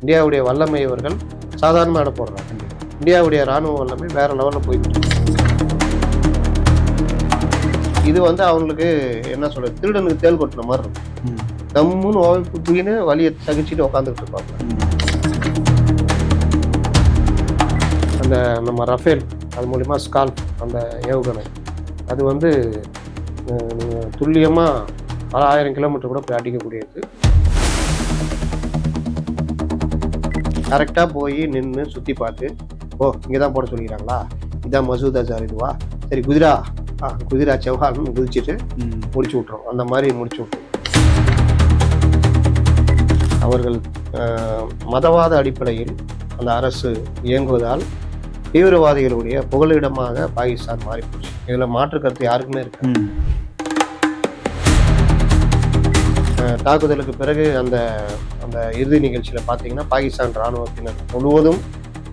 இந்தியாவுடைய வல்லமை இவர்கள் சாதாரணமாக போடுறாங்க இந்தியாவுடைய ராணுவ வல்லமை வேற லெவலில் போயிட்டு. இது வந்து அவங்களுக்கு என்ன சொல்றது? திருடனுக்கு தேல் கொட்டின மாதிரி இருக்கும். தம்முன்னு ஓய்வு தூக்கின்னு வலியை சகிச்சுட்டு உட்காந்துட்டு இருப்பாங்க. அந்த நம்ம ரஃபேல் அது மூலிமா ஸ்கால் அந்த ஏவுகணை. அது வந்து அஹ், நீங்க துல்லியமா பல ஆயிரம் கிலோமீட்டர் கூட போய் அடிக்கக்கூடியது கரெக்டாக போய் நின்று சுற்றி பார்த்து ஓ இங்கே தான் போட சொல்லிக்கிறாங்களா? இதான் மசூத் அசார் இதுவா? சரி குதிரா. ஆ குதிரா செவ்வால்னு குதிச்சுட்டு முடிச்சு விட்றோம் அந்த மாதிரி முடிச்சு விட்றோம் அவர்கள் மதவாத அடிப்படையில் அந்த அரசு இயங்குவதால் தீவிரவாதிகளுடைய புகலிடமாக பாகிஸ்தான் மாறிப்போச்சு. இதில் மாற்று கருத்து யாருக்குமே இருக்கு தாக்குதலுக்கு பிறகு அந்த அந்த இறுதி நிகழ்ச்சியில் பார்த்தீங்கன்னா பாகிஸ்தான் இராணுவத்தினர் முழுவதும்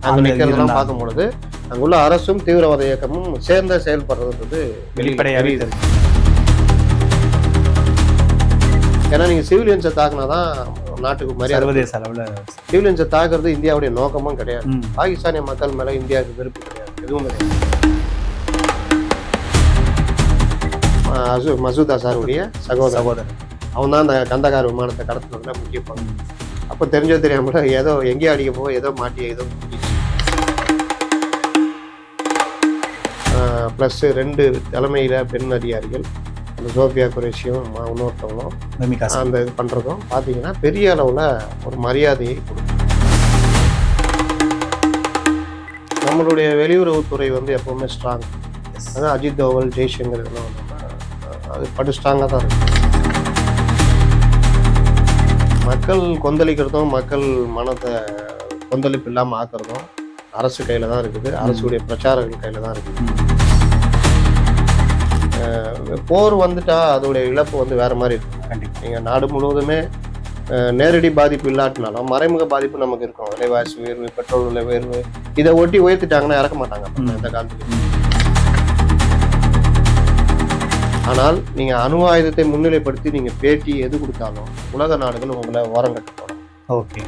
அங்கே நிற்கிறதெல்லாம். பார்க்கும் பொழுது அங்குள்ள அரசும் தீவிரவாத இயக்கமும் சேர்ந்த செயல்படுறதுன்றது வெளிப்படையாகவே தெரியுது. ஏன்னா நீங்கள் சிவிலியன்ஸை தாக்குனா தான் நாட்டுக்கு மரியாதை சர்வதேச அளவுல சிவிலியன்ஸை தாக்குறது இந்தியாவுடைய நோக்கமும் கிடையாது. பாகிஸ்தானிய மக்கள் மேல இந்தியாவுக்கு வெறுப்பு கிடையாது. எதுவும் கிடையாது. மசூத். அசாருடைய சகோதரர். அவன் தான் அந்த கந்தகார் விமானத்தை கடத்துனதுல முக்கிய பங்கு. அப்போ தெரிஞ்சோ தெரியாமல ஏதோ எங்கேயோ அடிக்க போக ஏதோ மாட்டி ஏதோ ப்ளஸ் ரெண்டு தலைமையில பெண் அதிகாரிகள் அந்த சோஃபியா குரேஷியும் இன்னொருத்தவங்களும். அந்த இது பண்ணுறதும் பார்த்தீங்கன்னா பெரிய அளவில் ஒரு மரியாதையை கொடுக்கும். நம்மளுடைய வெளியுறவுத்துறை வந்து எப்பவுமே ஸ்ட்ராங். அதான் அஜித் தோவல் ஜெய்சங்கர் இதெல்லாம் அது படு ஸ்ட்ராங்காக தான் இருக்கும். மக்கள் கொந்தளிக்கிறதும் மக்கள் மனத்தை கொந்தளிப்பு இல்லாமல் ஆக்குறதும் அரசு கையில் தான் இருக்குது. அரசுடைய பிரச்சாரங்கள் கையில் தான் இருக்குது. போர் வந்துட்டா அதோடைய இழப்பு வந்து வேற மாதிரி இருக்கும். கண்டிப்பா. நீங்கள் நாடு முழுவதுமே நேரடி பாதிப்பு இல்லாட்டினாலும் மறைமுக பாதிப்பு நமக்கு இருக்கும். விலைவாசி உயர்வு பெட்ரோல் விலை உயர்வு இதை ஒட்டி உயர்த்திட்டாங்கன்னா இறக்க மாட்டாங்க. இந்த காலத்துல ஆனால் நீங்க அணு ஆயுதத்தை முன்னிலைப்படுத்தி நீங்க பேட்டி எது கொடுத்தாலும் உலக நாடுகள் உங்களை ஓரம் கட்டு ஓகே.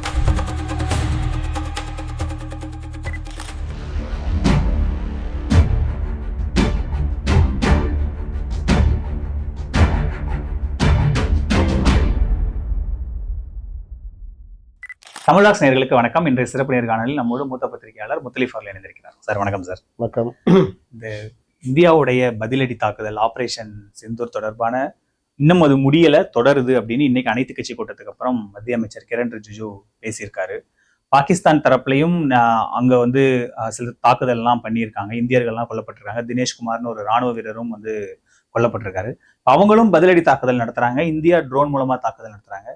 தமிழாக்ஸ் நேயர்களுக்கு வணக்கம். இன்றைய சிறப்பு நேர்காணலில் நம்மோடு மூத்த பத்திரிகையாளர் முத்தலிஃப் அவர்கள் இணைந்திருக்கிறார். சார் வணக்கம் சார். வணக்கம். இந்த இந்தியாவுடைய பதிலடி தாக்குதல் ஆபரேஷன் செந்தூர் தொடர்பான இன்னும் அது முடியல தொடருது அப்படின்னு இன்னைக்கு அனைத்து கட்சி கூட்டத்துக்கு அப்புறம் மத்திய அமைச்சர் கிரண் ரிஜிஜு பேசியிருக்காரு. பாகிஸ்தான் தரப்புலையும் அங்க வந்து சில தாக்குதல் எல்லாம் பண்ணியிருக்காங்க. இந்தியர்கள்லாம் கொல்லப்பட்டிருக்காங்க. தினேஷ்குமார்னு ஒரு ராணுவ வீரரும் வந்து கொல்லப்பட்டிருக்காரு. அவங்களும் பதிலடி தாக்குதல் நடத்துறாங்க. இந்தியா ட்ரோன் மூலமா தாக்குதல் நடத்துறாங்க.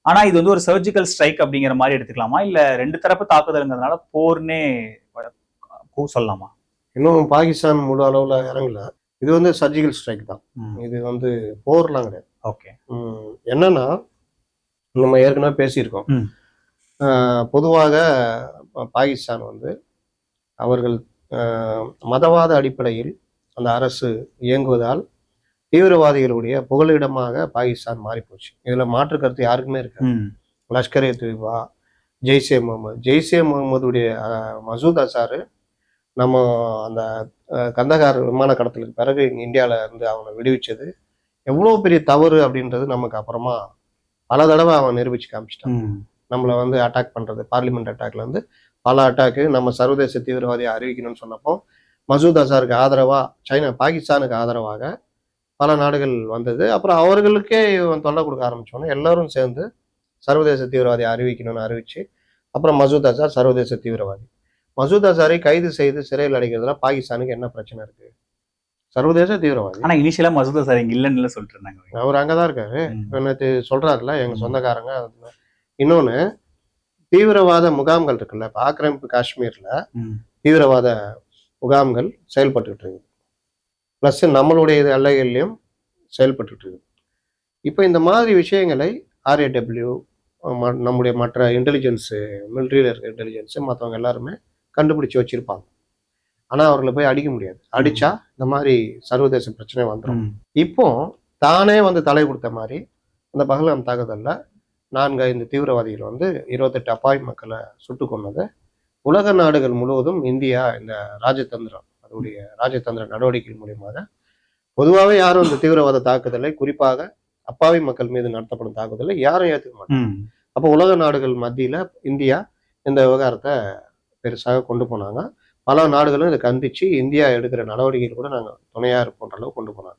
ஆனா இது வந்து ஒரு சர்ஜிக்கல் ஸ்ட்ரைக் அப்படிங்கிற மாதிரி எடுத்துக்கலாமா? இல்ல ரெண்டு தரப்பு தாக்குதல்ங்கிறதுனால போர்னே சொல்லலாமா? இன்னும் பாகிஸ்தான் முழு அளவுல இறங்கல. இது வந்து சர்ஜிக்கல் ஸ்ட்ரைக் தான். இது வந்து போர்லாம் கிடையாது. ஓகே. என்னன்னா நம்ம ஏற்கனவே பேசியிருக்கோம். பொதுவாக பாகிஸ்தான் வந்து அவர்கள் மதவாத அடிப்படையில் அந்த அரசு இயங்குவதால் தீவிரவாதிகளுடைய புகலிடமாக பாகிஸ்தான் மாறிப்போச்சு. இதுல மாற்று கருத்து யாருக்குமே இருக்கு லஷ்கர் ஏ தொய்பா ஜெய்ஷே முகமது ஜெய்ஷே முகமதுடைய மசூத் அசாரு நம்ம அந்த கந்தகார் விமான கடத்தலுக்கு பிறகு இங்க இந்தியால இருந்து அவனை விடுவிச்சது. எவ்வளோ பெரிய தவறு அப்படின்றது நமக்கு அப்புறமா பல தடவை அவன் நிரூபிச்சு காமிச்சிட்டான். நம்மளை வந்து அட்டாக் பண்றது பார்லிமெண்ட் அட்டாக்ல வந்து பல அட்டாக்கு நம்ம சர்வதேச தீவிரவாதியை அறிவிக்கணும்னு சொன்னப்போ மசூத் அசாருக்கு ஆதரவா சைனா பாகிஸ்தானுக்கு ஆதரவாக பல நாடுகள் வந்தது. அப்புறம் அவர்களுக்கே இவன் தொல்லை கொடுக்க ஆரம்பிச்சோன்னே எல்லாரும் சேர்ந்து சர்வதேச தீவிரவாதியை அறிவிக்கணும்னு அறிவிச்சு அப்புறம் மசூத் அசார் சர்வதேச தீவிரவாதி. மசூத் அசாரை கைது செய்து சிறையில் அடைக்கிறதுல பாகிஸ்தானுக்கு என்ன பிரச்சனை இருக்கு சர்வதேச தீவிரவாதி ஆனா இனிஷியலா மசூதா சார் இங்க இல்லைன்னு சொல்லிட்டு இருந்தாங்க அவர் அங்கதான் இருக்காரு. நேற்று சொல்றாருல எங்க. சொந்தக்காரங்க. இன்னொன்னு தீவிரவாத முகாம்கள் இருக்குல்ல இப்ப ஆக்கிரமிப்பு காஷ்மீர்ல. தீவிரவாத முகாம்கள் செயல்பட்டுட்டு இருக்கு ப்ளஸ் நம்மளுடைய இது எல்லைகள்லையும் செயல்பட்டுட்டு இருக்கு இப்போ இந்த மாதிரி விஷயங்களை ஆர்ஏடபிள்யூ நம்முடைய மற்ற இன்டெலிஜென்ஸ் மிலிட்ரியில் இருக்க இன்டெலிஜென்ஸ் மற்றவங்க எல்லாருமே கண்டுபிடிச்சு வச்சிருப்பாங்க. ஆனா அவர்களை போய் அடிக்க முடியாது. அடிச்சா இந்த மாதிரி சர்வதேச பிரச்சனை வந்துடும். இப்போ தானே வந்து தலை கொடுத்த மாதிரி அந்த பகலாம் தாக்குதல்ல நான்கு ஐந்து தீவிரவாதிகள் வந்து இருபத்தெட்டு அப்பாவி மக்களை சுட்டு கொன்னது. உலக நாடுகள் முழுவதும் இந்தியா இந்த ராஜதந்திரம் அதோடைய ராஜதந்திர நடவடிக்கை மூலியமாக. பொதுவாகவே யாரும் இந்த தீவிரவாத தாக்குதலை குறிப்பாக அப்பாவி மக்கள் மீது நடத்தப்படும் தாக்குதலை யாரும் ஏற்றுக்க மாட்டாங்க. அப்போ உலக நாடுகள் மத்தியில இந்தியா இந்த விவகாரத்தை பெருசாக கொண்டு போனாங்க. பல நாடுகளும் இதை கண்டிச்சு இந்தியா எடுக்கிற நடவடிக்கைகள் கூட நாங்கள் துணையா இருப்போன்ற அளவு கொண்டு போனாங்க.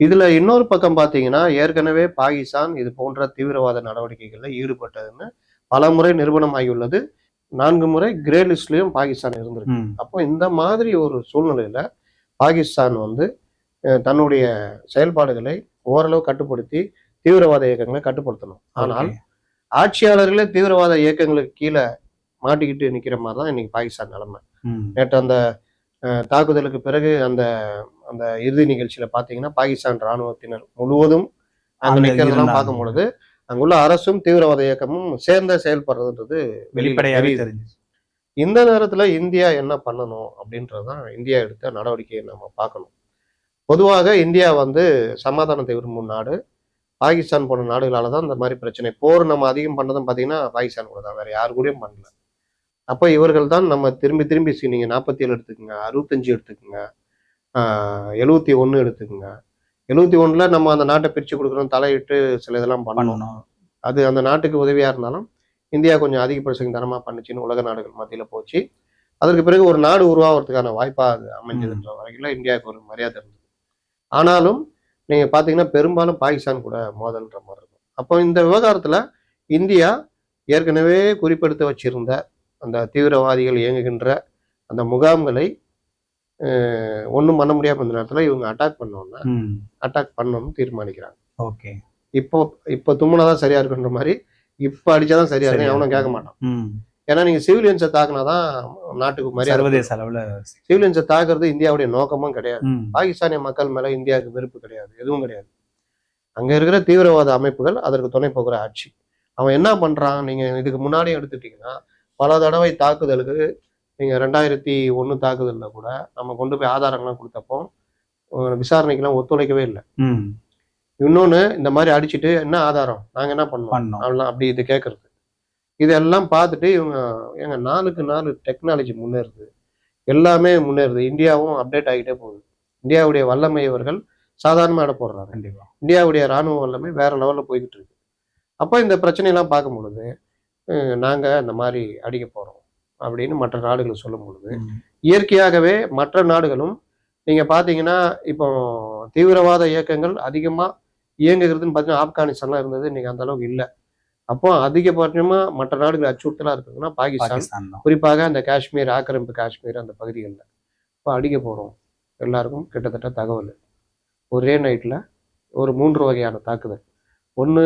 இதுல இன்னொரு பக்கம் பார்த்தீங்கன்னா ஏற்கனவே பாகிஸ்தான் இது போன்ற தீவிரவாத நடவடிக்கைகளில் ஈடுபட்டதுன்னு பல முறை நிரூபணமாகியுள்ளது நான்கு முறை கிரே லிஸ்ட்லயும் பாகிஸ்தான் இருந்திருக்கு. அப்போ இந்த மாதிரி ஒரு சூழ்நிலையில பாகிஸ்தான் வந்து தன்னுடைய செயல்பாடுகளை ஓரளவு கட்டுப்படுத்தி தீவிரவாத இயக்கங்களை கட்டுப்படுத்தணும். ஆனால். ஆட்சியாளர்களே தீவிரவாத இயக்கங்களுக்கு கீழே மாட்டிக்கிட்டு நிக்கிற மாதிரி தான் இன்னைக்கு பாகிஸ்தான் நிலைமை. நேற்று அந்த தாக்குதலுக்கு பிறகு அந்த அந்த இறுதி நிகழ்ச்சியில பாத்தீங்கன்னா பாகிஸ்தான் ராணுவத்தினர் முழுவதும் அங்க இருந்தாங்க. பார்க்கும் பொழுது அங்குள்ள அரசும் தீவிரவாத இயக்கமும் சேர்ந்த செயல்படுறதுன்றது தெரியுது. தெரிஞ்சு இந்த நேரத்துல இந்தியா என்ன பண்ணணும் அப்படின்றதுதான் இந்தியா எடுத்த நடவடிக்கையை நம்ம பார்க்கணும் பொதுவாக இந்தியா வந்து சமாதானத்தை விரும்பும் நாடு பாகிஸ்தான் போன்ற நாடுகளால தான் இந்த மாதிரி பிரச்சனை போர் நம்ம அதிகம் பண்ணதும் பார்த்தீங்கன்னா பாகிஸ்தான் கூட தான் வேற யாரு கூடயும் பண்ணல அப்போ இவர்கள் தான் நம்ம திரும்பி திரும்பி சி- நீங்க நாற்பத்தி ஏழு எடுத்துக்கோங்க அறுபத்தஞ்சு எடுத்துக்கோங்க எழுபத்தி ஒன்று எடுத்துக்கோங்க. எழுபத்தி ஒண்ணுல நம்ம அந்த நாட்டை பிரிச்சு கொடுக்குறோம் தலையிட்டு சில இதெல்லாம் பண்ணணும். அது அந்த நாட்டுக்கு உதவியா இருந்தாலும் இந்தியா கொஞ்சம் அதிகபட்சம் தனமா பண்ணுச்சுன்னு உலக நாடுகள் மத்தியில போச்சு. அதற்கு பிறகு ஒரு நாடு உருவாகிறதுக்கான வாய்ப்பா அது அமைஞ்சதுன்ற வகையில இந்தியாவுக்கு ஒரு மரியாதை இருந்தது. ஆனாலும் நீங்க பாத்தீங்கன்னா பெரும்பாலும் பாகிஸ்தான் கூட மோதல்ன்ற மாதிரி இருக்கும். அப்போ இந்த விவகாரத்துல இந்தியா ஏற்கனவே குறிப்பெடுத்து வச்சிருந்த அந்த தீவிரவாதிகள் இயங்குகின்ற அந்த முகாம்களை ஒன்றும் பண்ண முடியாம இந்த நேரத்துல இவங்க அட்டாக் பண்ணோன்னா ம். அட்டாக் பண்ணணும்னு தீர்மானிக்கிறாங்க. ஓகே. இப்போ இப்போ தும்முனாதான் சரியா இருக்குன்ற மாதிரி இப்போ அடிச்சாதான் சரியா இருக்கும் எவனும் கேட்க. மாட்டான். ஏன்னா நீங்க சிவிலியன்ஸை தாக்குனாதான் நாட்டுக்கு மரியாதை சர்வதேச அளவுல சிவிலியன்ஸை தாக்குறது இந்தியாவுடைய நோக்கமும் கிடையாது. பாகிஸ்தானிய மக்கள் மேல இந்தியாவுக்கு வெறுப்பு கிடையாது. எதுவும் கிடையாது. அங்க இருக்கிற தீவிரவாத அமைப்புகள் அதற்கு துணை போகிற ஆட்சி. அவன் என்ன பண்றான்? நீங்க இதுக்கு முன்னாடி எடுத்துட்டீங்கன்னா பல தடவை தாக்குதலுக்கு நீங்க ரெண்டாயிரத்தி ஒண்ணு தாக்குதல்ல கூட நம்ம கொண்டு போய் ஆதாரங்கள்லாம் கொடுத்தப்போ விசாரணைக்கெல்லாம் ஒத்துழைக்கவே இல்லை. ம். இன்னொன்னு இந்த மாதிரி அடிச்சிட்டு என்ன ஆதாரம்? நாங்க என்ன பண்ணோம். அவெல்லாம் அப்படி இது கேட்கறது இதெல்லாம் பார்த்துட்டு இவங்க எங்க நாளுக்கு நாள் டெக்னாலஜி முன்னேறுது. எல்லாமே முன்னேறுது. இந்தியாவும் அப்டேட் ஆகிட்டே போகுது. இந்தியாவுடைய வல்லமை இவர்கள் சாதாரணமாக இட போடுறாங்க. கண்டிப்பா. இந்தியாவுடைய ராணுவ வல்லமை வேற லெவலில் போய்கிட்டு இருக்கு. அப்போ இந்த பிரச்சனையெல்லாம் பார்க்கும் பொழுது அஹ், நாங்க இந்த மாதிரி அடிக்க போறோம் அப்படின்னு மற்ற நாடுகள் சொல்லும் பொழுது. இயற்கையாகவே மற்ற நாடுகளும் நீங்க பாத்தீங்கன்னா இப்போ தீவிரவாத இயக்கங்கள் அதிகமா இயங்குகிறதுன்னு பார்த்தீங்கன்னா ஆப்கானிஸ்தான்லாம் இருந்தது இன்னைக்கு அந்த அளவுக்கு இல்லை. அப்போ அதிகபட்சமா மற்ற நாடுகள் அச்சுறுத்தலா இருக்குதுன்னா பாகிஸ்தான் பாகிஸ்தான் தான். குறிப்பாக அந்த காஷ்மீர் ஆக்கிரமிப்பு காஷ்மீர் அந்த பகுதிகளில். இப்போ அடிக்க போறோம். எல்லாருக்கும் கிட்டத்தட்ட தகவல். ஒரே நைட்ல ஒரு மூன்று வகையான தாக்குதல். ஒன்று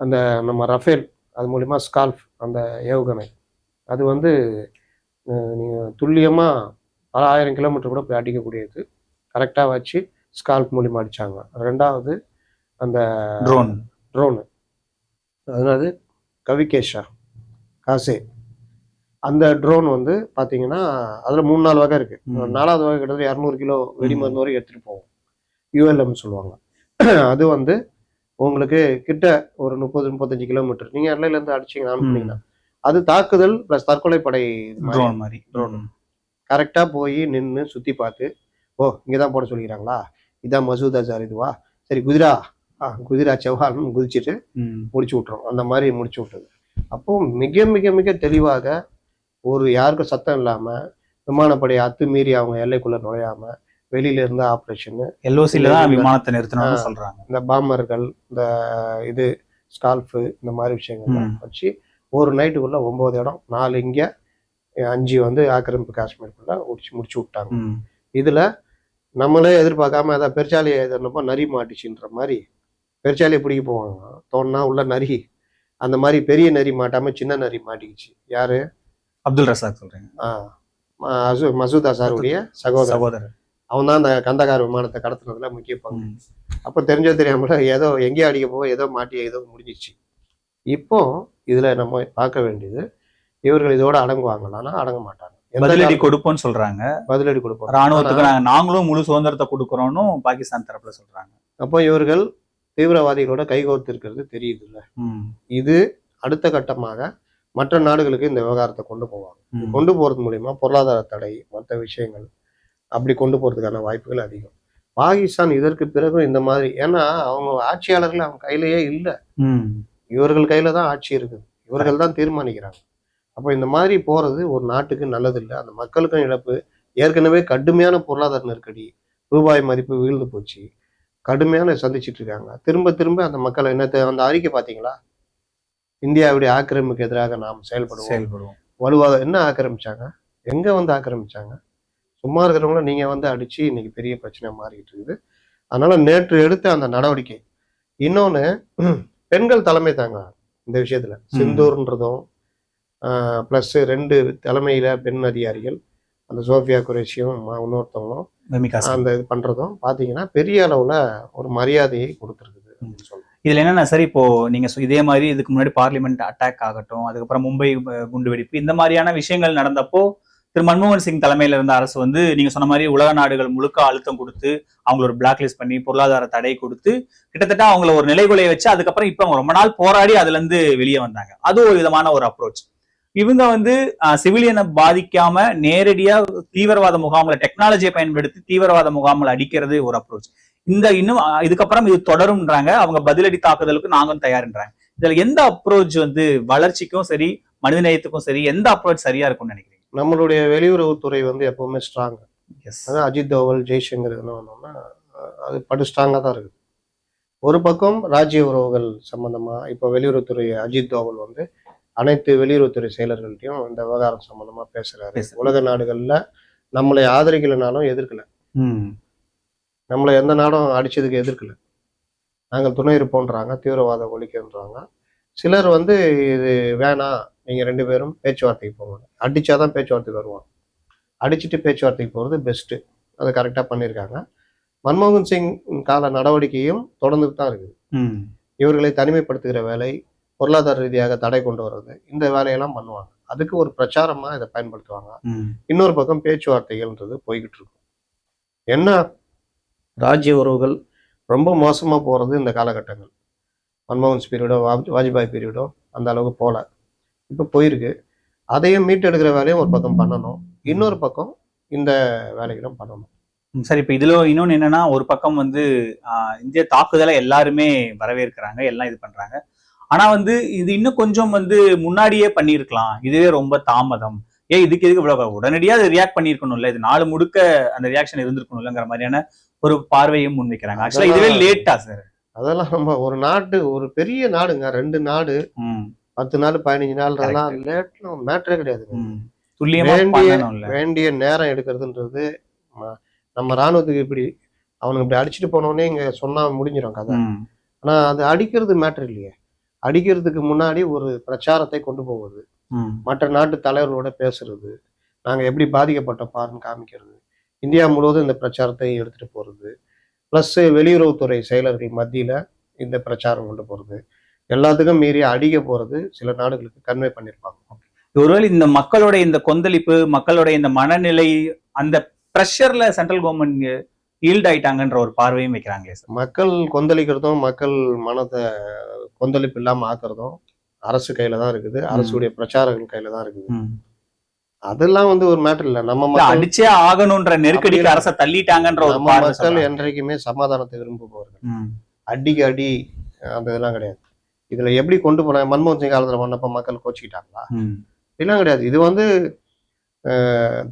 அந்த நம்ம ரஃபேல் அது மூலிமா ஸ்கால்ஃப் அந்த ஏவுகணை. அது வந்து அஹ், நீங்க துல்லியமா பல ஆயிரம் கிலோமீட்டர் கூட போய் அடிக்கக்கூடியது. கரெக்டாக வச்சு ஸ்கால்ப் மூலிமா அடிச்சாங்க. ரெண்டாவது அந்த ட்ரோன் ட்ரோனு அதாவது கவிகேஷா காசே. அந்த ட்ரோன் வந்து பார்த்தீங்கன்னா அதில் மூணு நாலு வகை இருக்கு. ம். நாலாவது வகை கிட்டத்தட்ட இரநூறு கிலோ வெடிமருந்து வரைக்கும் எடுத்துகிட்டு போவோம் யூஎல்எம் சொல்லுவாங்க. அது வந்து உங்களுக்கு கிட்ட ஒரு முப்பது முப்பத்தஞ்சு கிலோமீட்டர் நீங்கள் எல்லையிலேருந்து அடிச்சிங்க அனுப்புனீங்கன்னா அது தாக்குதல் ப்ளஸ் தற்கொலை படை ட்ரோன் மாதிரி. கரெக்டாக போய் நின்று சுற்றி பார்த்து ஓ இங்கே தான் போட சொல்லிக்கிறாங்களா? இதான் மசூத் அசார் இதுவா? சரி குதிரா. ஆ குதிரா செவ்வால்னு குதிச்சுட்டு. முடிச்சு விட்றோம் அந்த மாதிரி முடிச்சு விட்டது. அப்போ மிக மிக மிக தெளிவாக ஒரு யாருக்கும் சத்தம் இல்லாம விமானப்படை அத்துமீறி அவங்க எல்லைக்குள்ள நுழையாம வெளியில இருந்த ஆப்ரேஷன் எல்ஓசில தான் விமானத்தை நிறுத்தணும்னு சொல்றாங்க. இந்த பாம்பர்கள் இந்த இது ஸ்கால்ஃபு இந்த மாதிரி விஷயங்கள்லாம் ம். வச்சு ஒரு நைட்டுக்குள்ள ஒன்பது இடம் நாலு இங்க அஞ்சு வந்து ஆக்கிரமிப்பு காஷ்மீருக்குள்ள முடிச்சு முடிச்சு விட்டாங்க. இதுல நம்மளே எதிர்பார்க்காம அதான் பெருச்சாலியை எதிர்னப்போ நரி மாட்டிச்சுன்ற மாதிரி பெருச்சாலியை பிடிக்க போவாங்க. தோணுனா உள்ள நரி அந்த மாதிரி பெரிய நரி மாட்டாம சின்ன நரி மாட்டிக்கிச்சு. யாரு? அப்துல் ரசாக் சொல்றீங்க. அசு- மசூத் அசாருடைய சகோதரர். சகோதரர். அவன் தான் அந்த கந்தகார் விமானத்தை கடத்துனதுல முக்கிய பங்கு. அப்போ தெரிஞ்சோ தெரியாமல ஏதோ எங்கேயோ அடிக்க போக ஏதோ மாட்டி ஏதோ முடிஞ்சிச்சு. இப்போ இதுல நம்ம பார்க்க வேண்டியது இவர்கள் இதோட அடங்குவாங்களான்னா அடங்க மாட்டாங்க. பதிலடி கொடுப்போம்னு சொல்றாங்க. பதிலடி கொடுப்போம். ராணுவத்துக்கு நாங்க நாங்களும் முழு சுதந்திரத்தை கொடுக்கறோம்னு பாகிஸ்தான் தரப்புல சொல்றாங்க. அப்போ இவர்கள் தீவிரவாதிகளோட கைகோர்த்து இருக்கிறது தெரியுது இல்ல இது அடுத்த கட்டமாக மற்ற நாடுகளுக்கு இந்த விவகாரத்தை கொண்டு போவாங்க. கொண்டு போறது மூலியமா பொருளாதார தடை மற்ற விஷயங்கள் அப்படி கொண்டு போறதுக்கான வாய்ப்புகள் அதிகம். பாகிஸ்தான் இதற்கு பிறகும் இந்த மாதிரி ஏன்னா அவங்க ஆட்சியாளர்கள் அவங்க கையிலேயே இல்லை. இவர்கள் கையில தான் ஆட்சி இருக்குது. இவர்கள் தான் தீர்மானிக்கிறாங்க. அப்போ இந்த மாதிரி போறது ஒரு நாட்டுக்கு நல்லது இல்லை அந்த மக்களுக்கும் இழப்பு. ஏற்கனவே கடுமையான பொருளாதார நெருக்கடி ரூபாய் மதிப்பு வீழ்ந்து போச்சு. கடுமையான சந்திச்சிட்டு இருக்காங்க. திரும்ப திரும்ப அந்த மக்களை என்னத்தை அந்த அறிக்கை பார்த்தீங்களா இந்தியாவுடைய ஆக்கிரமிப்புக்கு எதிராக நாம் செயல்படுவோம். செயல்படுவோம். வலுவாக என்ன ஆக்கிரமிச்சாங்க? எங்க வந்து ஆக்கிரமிச்சாங்க? சும்மா இருக்கிறவங்கள நீங்க வந்து அடிச்சு இன்னைக்கு பெரிய பிரச்சனை மாறிக்கிட்டு இருக்குது. அதனால நேற்று எடுத்த அந்த நடவடிக்கை. இன்னொன்னு பெண்கள் தலைமை தாங்க இந்த விஷயத்துல. சிந்தூர்ன்றதும் ப்ளஸ் ரெண்டு தலைமையில பெண் அதிகாரிகள் அந்த சோஃபியா குரேஷியும் இன்னொருத்தவங்களும். அந்த இது பண்றதும் பாத்தீங்கன்னா பெரிய அளவுல ஒரு மரியாதையை கொடுத்துருக்குது சொல்லலாம் இதுல என்னன்னா சார் இப்போ நீங்க சொ- இதே மாதிரி இதுக்கு முன்னாடி பார்லிமெண்ட் அட்டாக் ஆகட்டும் அதுக்கப்புறம் மும்பை குண்டுவெடிப்பு இந்த மாதிரியான விஷயங்கள் நடந்தப்போ திரு மன்மோகன் சிங் தலைமையில் இருந்த அரசு வந்து நீங்க சொன்ன மாதிரி உலக நாடுகள் முழுக்க அழுத்தம் கொடுத்து அவங்கள ஒரு பிளாக் லிஸ்ட் பண்ணி பொருளாதார தடை கொடுத்து கிட்டத்தட்ட அவங்கள ஒரு நிலைகுலைய வச்சு அதுக்கப்புறம் இப்ப அவங்க ரொம்ப நாள் போராடி அதுல இருந்து வெளியே வந்தாங்க. அது ஒரு விதமான ஒரு அப்ரோச் இவங்க வந்து சிவிலியனை பாதிக்காம நேரடியா தீவிரவாத முகாம்களை டெக்னாலஜியை பயன்படுத்தி தீவிரவாத முகாம்களை அடிக்கிறது ஒரு அப்ரோச் இந்த இன்னும் இதுக்கப்புறம் இது தொடரும்ன்றாங்க. அவங்க பதிலடி தாக்குதலுக்கு நாங்களும் தயார்ன்றாங்க. இதுல எந்த அப்ரோச் வந்து வளர்ச்சிக்கும் சரி மனிதநேயத்துக்கும் சரி எந்த அப்ரோச் சரியா இருக்கும்னு நினைக்கிறீங்க? நம்மளுடைய வெளியுறவுத்துறை வந்து எப்பவுமே ஸ்ட்ராங் எஸ் அதான் அஜித் தோவல் ஜெய்சங்கர் இதெல்லாம் வந்தோம்னா அது படு ஸ்ட்ராங்காக தான் இருக்குது ஒரு பக்கம் ராஜ்ய உறவுகள் சம்பந்தமா இப்போ வெளியுறவுத்துறை அஜித் தோவல் வந்து அனைத்து வெளியுறவுத்துறை செயலர்கள்ட்டையும் இந்த விவகாரம் சம்பந்தமா பேசுறாரு. பேசு. உலக நாடுகள்ல நம்மளை ஆதரிக்கலைனாலும் எதிர்க்கல. நம்மளை எந்த நாடும் அடிச்சதுக்கு எதிர்க்கல. நாங்கள் துணை இருப்போன்றாங்க தீவிரவாத ஒழிக்கன்றாங்க. சிலர் வந்து இது வேணாம் நீங்க ரெண்டு பேரும் பேச்சுவார்த்தைக்கு போங்க அடிச்சாதான் பேச்சுவார்த்தைக்கு வருவாங்க அடிச்சுட்டு பேச்சுவார்த்தைக்கு போகிறது பெஸ்ட்டு அதை கரெக்டாக பண்ணியிருக்காங்க மன்மோகன் சிங் கால நடவடிக்கையும் தொடர்ந்துட்டு தான் இருக்குது. இவர்களை தனிமைப்படுத்துகிற வேலை பொருளாதார ரீதியாக தடை கொண்டு வர்றது இந்த வேலையெல்லாம் பண்ணுவாங்க. அதுக்கு ஒரு பிரச்சாரமாக இதை பயன்படுத்துவாங்க. இன்னொரு பக்கம் பேச்சுவார்த்தைகள்ன்றது போய்கிட்டு இருக்கும். என்ன? ராஜ்ய உறவுகள் ரொம்ப மோசமாக போகிறது இந்த காலகட்டங்கள். மன்மோகன் பீரியடோ வாஜ்பாய் பீரியடோ அந்த அளவுக்கு போகல இப்போ போயிருக்கு. அதையும் மீட்டெடுக்கிற வேலையும் ஒரு பக்கம் பண்ணணும். இன்னொரு பக்கம் இந்த வேலைகளும் பண்ணணும். சரி இப்ப இதுல இன்னொன்னு என்னன்னா ஒரு பக்கம் வந்து இந்திய தாக்குதலை எல்லாருமே வரவேற்கிறாங்க எல்லாம் இது பண்றாங்க. ஆனா வந்து இது இன்னும் கொஞ்சம் வந்து முன்னாடியே பண்ணியிருக்கலாம். இதுவே ரொம்ப தாமதம். ஏன் இதுக்கு எதுக்கு இவ்வளவு உடனடியா அது ரியாக்ட் பண்ணிருக்கணும்ல இது நாலு முடுக்க அந்த ரியாக்ஷன் இருந்திருக்கணும்லங்கிற மாதிரியான ஒரு பார்வையும் முன்வைக்கிறாங்க. ஆக்சுவலா இதுவே அதெல்லாம் லேட்டா சார் அதெல்லாம் நம்ம ஒரு நாட்டு ஒரு பெரிய நாடுங்க ரெண்டு நாடு. பத்து நாள் பதினஞ்சு நாள்ன்றதெல்லாம் லேட்ல மேட்டரே கிடையாது. வேண்டிய வேண்டிய நேரம் எடுக்கிறதுன்றது நம்ம ராணுவத்துக்கு இப்படி அவனுக்கு இப்படி அடிச்சுட்டு போனோடனே இங்க சொன்னா முடிஞ்சிடும் கதை. ஆனா அது அடிக்கிறது மேட்டர் இல்லையே. அடிக்கிறதுக்கு முன்னாடி ஒரு பிரச்சாரத்தை கொண்டு போவது. மற்ற நாட்டு தலைவர்களோட பேசுறது. நாங்க எப்படி பாதிக்கப்பட்டோம் பாருன்னு காமிக்கிறது. இந்தியா முழுவதும் இந்த பிரச்சாரத்தை எடுத்துட்டு போறது. ப்ளஸ் வெளியுறவுத்துறை செயலர்கள் மத்தியில இந்த பிரச்சாரம் கொண்டு போறது. எல்லாத்துக்கும் மீறி அடிக்க போறது சில நாடுகளுக்கு கன்வே பண்ணியிருப்பாங்க ஒருவேளை இந்த மக்களோட இந்த கொந்தளிப்பு மக்களோட இந்த மனநிலை அந்த ப்ரெஷர்ல சென்ட்ரல் கவர்மெண்ட் ஈல்ட் ஆயிட்டாங்கன்ற ஒரு பார்வையும் வைக்கிறாங்களே சார் மக்கள் கொந்தளிக்கிறதும் மக்கள் மனத்தை கொந்தளிப்பு இல்லாம ஆக்குறதும் அரசு கையில தான் இருக்குது. அரசுடைய பிரச்சாரங்கள் கையில தான் இருக்குது. அதெல்லாம் வந்து ஒரு மேட்டர் இல்ல. நம்ம அடிச்சே ஆகணும்ன்ற நெருக்கடிக்கு அரச தள்ளிட்டாங்கன்ற ஒரு மக்கள். என்றைக்குமே சமாதானத்தை விரும்புபவர்கள். அடிக்கு அடி அந்த இதெல்லாம் கிடையாது. இதுல எப்படி கொண்டு போன மன்மோகன் சிங் காலத்துல பண்ணப்ப மக்கள் கோச்சிக்கிட்டாங்களா. இதெல்லாம் கிடையாது. இது வந்து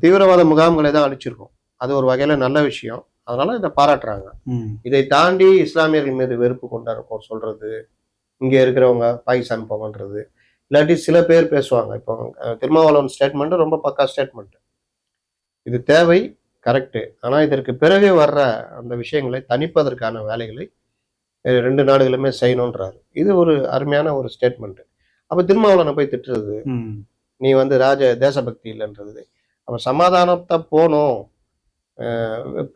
தீவிரவாத முகாம்களை தான் அழிச்சிருக்கும். அது ஒரு வகையில நல்ல விஷயம். அதனால இதை பாராட்டுறாங்க. இதை தாண்டி இஸ்லாமியர்கள் மீது வெறுப்பு கொண்டாட சொல்றது இங்க இருக்கிறவங்க பாகிஸ்தான் போங்கன்றது இல்லாட்டி சில பேர் பேசுவாங்க. இப்போ திருமாவளவன் ஸ்டேட்மெண்ட் ரொம்ப பக்கா ஸ்டேட்மெண்ட் இது தேவை கரெக்டு ஆனா இதற்கு பிறகு வர்ற அந்த விஷயங்களை தணிப்பதற்கான வேலைகளை ரெண்டு நாடுகளுமே செய்யணுன்றாரு இது ஒரு அருமையான ஒரு ஸ்டேட்மெண்ட் அப்ப திருமாவளவனை போய் திட்டுறது. நீ வந்து ராஜ தேசபக்தி இல்லைன்றது. அப்ப சமாதானத்தை போகணும்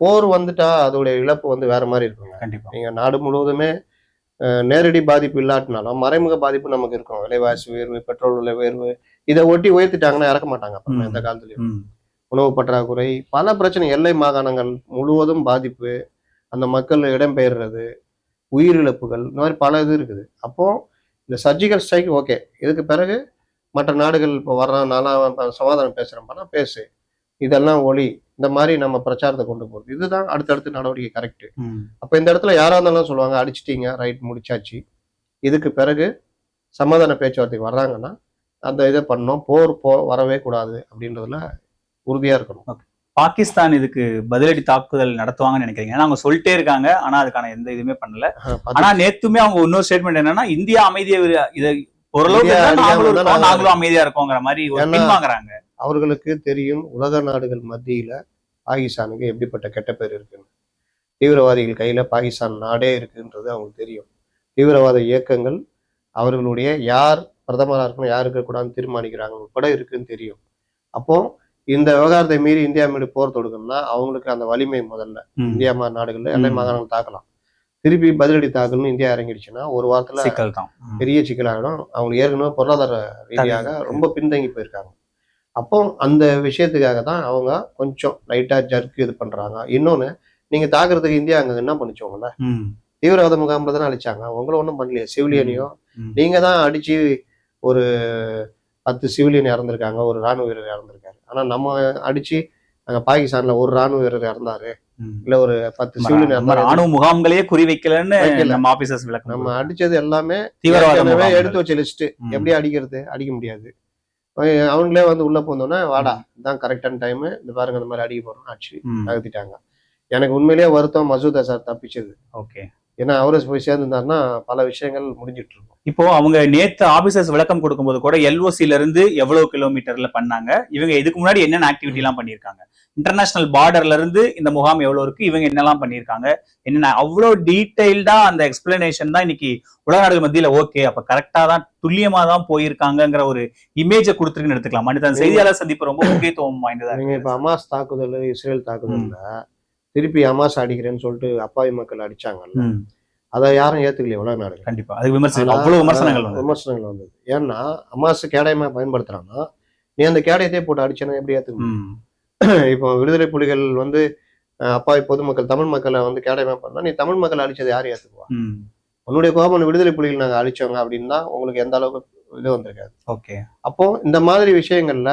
போர் வந்துட்டா அதோடைய இழப்பு வந்து வேற மாதிரி இருக்குங்க. கண்டிப்பா. நீங்க நாடு முழுவதுமே நேரடி பாதிப்பு இல்லாட்டினாலும் மறைமுக பாதிப்பு நமக்கு இருக்கும். விலைவாசி உயர்வு பெட்ரோல் விலை உயர்வு இதை ஒட்டி உயர்த்திட்டாங்கன்னா இறக்க மாட்டாங்க அப்புறம். எந்த காலத்துலயும். உணவு பற்றாக்குறை பல பிரச்சனை எல்லை மாகாணங்கள் முழுவதும் பாதிப்பு அந்த மக்கள் இடம்பெயர்றது உயிரிழப்புகள் இந்த மாதிரி பல இது இருக்குது. அப்போ இந்த சர்ஜிக்கல் ஸ்ட்ரைக் ஓகே இதுக்கு பிறகு மற்ற நாடுகள் இப்போ வர்றான் நான்லாம் சமாதானம் பேசுகிறேன் பேசு. இதெல்லாம் ஒளி. இந்த மாதிரி நம்ம பிரச்சாரத்தை கொண்டு போகிறது இதுதான் அடுத்தடுத்து நடவடிக்கை கரெக்ட். அப்போ இந்த இடத்துல யாரா இருந்தாலும் சொல்லுவாங்க அடிச்சிட்டீங்க ரைட் முடிச்சாச்சு. இதுக்கு பிறகு சமாதான பேச்சுவார்த்தைக்கு வர்றாங்கன்னா அந்த இதை பண்ணோம் போர் போ வரவே கூடாது அப்படின்றதுல உறுதியா இருக்கணும். பாகிஸ்தான் இதுக்கு பதிலடி தாக்குதல் நடத்துவாங்கன்னு நினைக்கிறீங்க. ஏன்னா அவங்க சொல்லிட்டே இருக்காங்க. ஆனா அதுக்கான எந்த இதுவுமே பண்ணல. ஆனா நேத்துமே அவங்க இன்னொரு ஸ்டேட்மெண்ட் என்னன்னா இந்தியா அமைதியை இதை ஓரளவுக்கு நாங்களும் அமைதியா இருக்கோங்கிற மாதிரி பின்வாங்குறாங்க. அவர்களுக்கு தெரியும் உலக நாடுகள் மத்தியில பாகிஸ்தானுக்கு எப்படிப்பட்ட கெட்ட பேர் இருக்குன்னு. தீவிரவாதிகள் கையில பாகிஸ்தான் நாடே இருக்குன்றது அவங்களுக்கு தெரியும். தீவிரவாத இயக்கங்கள் அவர்களுடைய யார் பிரதமராக இருக்கணும் யார் இருக்கக்கூடாதுன்னு தீர்மானிக்கிறாங்க உட்பட இருக்குன்னு தெரியும். அப்போ இந்த விவகாரத்தை மீறி இந்தியா மீது போர் தொடுக்கணும்னா அவங்களுக்கு அந்த வலிமை முதல்ல. இந்தியா மா நாடுகள்ல எல்லா. மாகாணங்கள் தாக்கலாம். திருப்பி பதிலடி தாக்கல்னு இந்தியா இறங்கிடுச்சுன்னா ஒரு வாரத்துல சிக்கல் தான். பெரிய சிக்கலாகிடும் அவங்க ஏற்கனவே பொருளாதார ரீதியாக ரொம்ப பின்தங்கி போயிருக்காங்க. அப்போ அந்த விஷயத்துக்காக தான் அவங்க கொஞ்சம் லைட்டா ஜர்க்கு இது பண்றாங்க. இன்னொன்னு நீங்க தாக்குறதுக்கு இந்தியா அங்க என்ன பண்ணிச்சோங்கல்ல. தீவிரவாத முகாமில் தானே அழிச்சாங்க. உங்களை ஒன்றும் பண்ணலையே. சிவிலியனையும். நீங்க தான் அடிச்சு ஒரு பத்து சிவிலியன் இறந்திருக்காங்க. ஒரு ராணுவ வீரர் இறந்திருக்காரு ஆனா நம்ம அடிச்சு அங்க பாகிஸ்தான்ல ஒரு ராணுவ வீரர் இறந்தாரு. இல்ல ஒரு பத்து இறந்தாரு. ராணுவ முகாம்களையே குறி வைக்கலன்னு வைக்கல. நம்ம ஆபீசர்ஸ் விளக்கம் நம்ம அடிச்சது எல்லாமே தீவிரவாத ஏற்கனவே முகாம்கள். எடுத்து வச்ச லிஸ்ட். எப்படி அடிக்கிறது? அடிக்க முடியாது. அவங்களே வந்து உள்ள போந்தோன்னே வாடா இதான் கரெக்டான டைம் இந்த பாருங்க இந்த மாதிரி அடிக்க போறோம் ம். நகர்த்திட்டாங்க எனக்கு உண்மையிலேயே வருத்தம் மசூத் அசார் தப்பிச்சது. ஓகே. ஏன்னா அவரை போய் சேர்ந்திருந்தாருன்னா பல விஷயங்கள் முடிஞ்சிட்டு இருக்கும் இப்போ அவங்க நேத்து ஆபீசர்ஸ் விளக்கம் கொடுக்கும்போது கூட எல்ஓசில இருந்து எவ்வளவு கிலோமீட்டர்ல பண்ணாங்க? இவங்க இதுக்கு முன்னாடி என்னென்ன ஆக்டிவிட்டி எல்லாம் பண்ணிருக்காங்க இன்டர்நேஷனல் பார்டர்ல இருந்து இந்த முகாம் எவ்வளவு இருக்கு? இவங்க என்னெல்லாம் பண்ணிருக்காங்க என்னென்ன? அவ்வளவு டீடைல்டா அந்த எக்ஸ்பிளனேஷன் தான் இன்னைக்கு உலக நாடுகள் மத்தியில ஓகே அப்ப கரெக்டா தான் துல்லியமா தான் போயிருக்காங்கங்கிற ஒரு இமேஜை கொடுத்துருக்குன்னு எடுத்துக்கலாம். மனித அந்த செய்தியாளர் சந்திப்பு ரொம்ப முக்கியத்துவம் வாய்ந்ததா இப்ப அமாஸ் தாக்குதல் இஸ்ரேல் தாக்குதல்ல திருப்பி அமாஸ் அடிக்கிறேன்னு சொல்லிட்டு அப்பாவி மக்கள் அடிச்சாங்கல்ல அதை யாரும் ஏத்துக்கலையே உலக நாடுகள். கண்டிப்பா. அது விமர்சனம் அவ்வளவு விமர்சனங்கள் விமர்சனங்கள் வந்தது. ஏன்னா அமாஸ் கேடயமா பயன்படுத்துறான்னா நீ அந்த கேடயத்தையே போட்டு அடிச்சேன்னா எப்படி ஏத்துக்க முடியும்? இப்போ விடுதலை புலிகள் வந்து அப்பாவி பொதுமக்கள் தமிழ் மக்களை வந்து கேடயமா பண்ணா நீ தமிழ் மக்கள் அழிச்சதை யார் ஏத்துக்குவா? உன்னுடைய கோபம் விடுதலை புலிகள் நாங்க அழிச்சவங்க அப்படின்னா உங்களுக்கு எந்த அளவுக்கு இது வந்திருக்காது. ஓகே. அப்போ இந்த மாதிரி விஷயங்கள்ல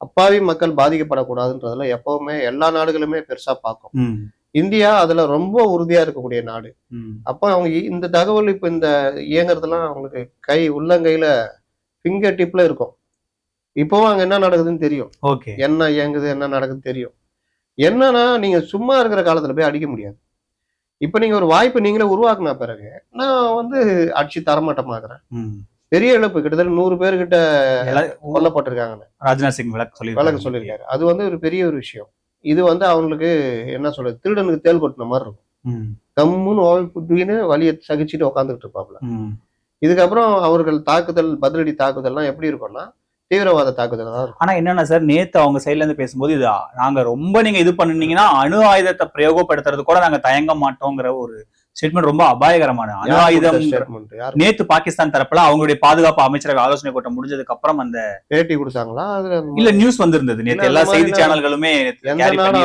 அப்பாவி மக்கள் பாதிக்கப்படக்கூடாதுன்றதுல எப்பவுமே எல்லா நாடுகளுமே பெருசா பார்க்கும். இந்தியா அதுல ரொம்ப உறுதியா இருக்கக்கூடிய நாடு. அப்போ அவங்க இந்த தகவல் இப்ப இந்த இயங்குறதுலாம் அவங்களுக்கு கை உள்ளங்கையில ஃபிங்கர் டிப்ல இருக்கும். இப்போவும் அங்க என்ன நடக்குதுன்னு தெரியும். ஓகே. என்ன இயங்குது என்ன நடக்குதுன்னு தெரியும். என்னன்னா நீங்க சும்மா இருக்கிற காலத்துல போய் அடிக்க முடியாது. இப்ப நீங்க ஒரு வாய்ப்பு நீங்களே உருவாக்குன பிறகு நான் வந்து அடிச்சு தரமாட்டமாக்குறேன் பெரிய இழப்பு. கிட்டத்தட்ட நூறு பேர்கிட்ட கொல்லப்பட்டிருக்காங்க ராஜ்நாத் சிங் விளக்கு சொல்லி வழக்கு சொல்லியிருக்காரு. அது வந்து ஒரு பெரிய ஒரு விஷயம். இது வந்து அவங்களுக்கு என்ன சொல்றது? திருடனுக்கு தேல் கொட்டின மாதிரி இருக்கும். கம்முன்னு ஓய் புட்டின்னு வலியை சகிச்சுட்டு உட்காந்துக்கிட்டு இருப்பாப்ல இதுக்கப்புறம் அவர்கள் தாக்குதல் பதிலடி தாக்குதல்லாம் எப்படி இருக்கும்னா தீவிரவாத தாக்குதல் தான் ஆனா என்னன்னா சார் நேத்து அவங்க சைடுல இருந்து பேசும்போது இது நாங்க ரொம்ப நீங்க இது பண்ணுனீங்கன்னா அணு ஆயுதத்தை பிரயோகப்படுத்துறது கூட நாங்க தயங்க மாட்டோங்கிற ஒரு ஸ்டேட்மெண்ட் ரொம்ப அபாயகரமான அணு ஆயுதம் நேத்து பாகிஸ்தான் தரப்புல அவங்களுடைய பாதுகாப்பு அமைச்சரவை ஆலோசனை கூட்டம் முடிஞ்சதுக்கு அப்புறம் அந்த பேட்டி கொடுத்தாங்களா? இல்ல நியூஸ் வந்திருந்தது நேத்து எல்லா செய்தி சேனல்களுமே.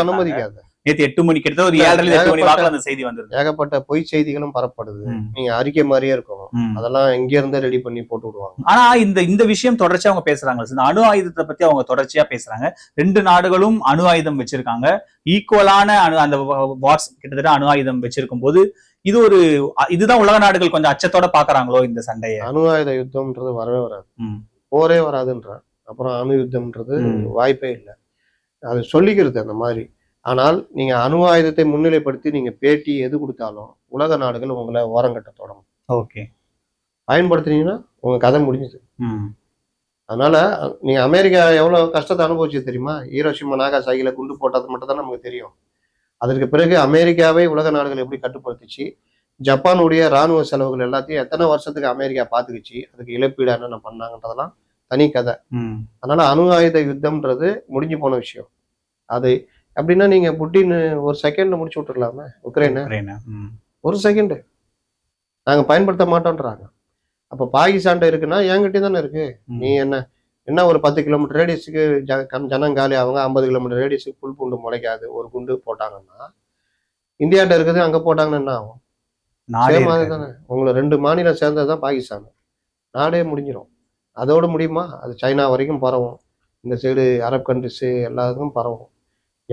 அனுமதிக்காது. நேத்து எட்டு மணி கிட்ட ஒரு ஏழரை எட்டு மணி வாக்குல அந்த செய்தி வந்திருந்தது ஏகப்பட்ட பொய் செய்திகளும் பரப்படுது நீங்க அறிக்கை மாதிரியே இருக்கும். அதெல்லாம் எங்க இருந்தே ரெடி பண்ணி போட்டு விடுவாங்க. ஆனா இந்த இந்த விஷயம் தொடர்ச்சியா அவங்க பேசுறாங்க. இந்த அணு ஆயுதத்தை பத்தி அவங்க தொடர்ச்சியா பேசுறாங்க. ரெண்டு நாடுகளும் அணு ஆயுதம் வச்சிருக்காங்க. ஈக்குவலான அணு அந்த வாட்ஸ் கிட்டத்தட்ட அணு ஆயுதம் வச்சிருக்கும் போது இது ஒரு இதுதான் உலக நாடுகள் கொஞ்சம் அச்சத்தோட பாக்குறாங்களோ இந்த சண்டையை? அணு ஆயுத யுத்தம்ன்றது வரவே வராது. போரே வராதுன்றான் அப்புறம் அணு யுத்தம்ன்றது. வாய்ப்பே இல்லை. அது சொல்லிக்கிறது அந்த மாதிரி. ஆனால் நீங்க அணு ஆயுதத்தை முன்னிலைப்படுத்தி நீங்க பேட்டி எது கொடுத்தாலும் உலக நாடுகள் உங்களை ஓரங்கட்ட தொடங்கும். ஓகே. பயன்படுத்துனீங்கன்னா உங்க கதை முடிஞ்சுது. அதனால நீங்க அமெரிக்கா எவ்வளவு கஷ்டத்தை அனுபவிச்சு தெரியுமா? ஈரோஷிமா நாகாசாகில குண்டு போட்டது மட்டும் தான் நமக்கு தெரியும். அதற்கு பிறகு அமெரிக்காவை உலக நாடுகள் எப்படி கட்டுப்படுத்திச்சு? ஜப்பானுடைய ராணுவ செலவுகள் எல்லாத்தையும் எத்தனை வருஷத்துக்கு அமெரிக்கா பாத்துக்குச்சு அதுக்கு இழப்பீடு என்னென்ன பண்ணாங்கன்றதெல்லாம் தனி கதை. அதனால அணு ஆயுத யுத்தம்ன்றது முடிஞ்சு போன விஷயம். அது அப்படின்னா நீங்க புட்டின் ஒரு செகண்ட்ல முடிச்சு விட்டுறலாமே உக்ரைனை? ஒரு செகண்ட் நாங்க பயன்படுத்த மாட்டோம்ன்றாங்க அப்ப பாகிஸ்தான் இருக்குன்னா என்கிட்டயும் தானே இருக்கு. நீ என்ன என்ன ஒரு பத்து கிலோமீட்டர் ரேடியஸுக்கு ஜனம் காலி அவங்க ஐம்பது கிலோமீட்டர் ரேடியஸுக்கு புல் பூண்டு முளைக்காது ஒரு குண்டு போட்டாங்கன்னா இந்தியாட்ட இருக்குது அங்க போட்டாங்கன்னா என்ன ஆகும்? இருக்காது. தானே உங்களை ரெண்டு மாநிலம் சேர்ந்தது தான் பாகிஸ்தான். நாடே முடிஞ்சிடும் அதோட முடியுமா? அது சைனா வரைக்கும் பரவும். இந்த சைடு அரப் கண்ட்ரிஸு எல்லாத்துக்கும் பரவும்.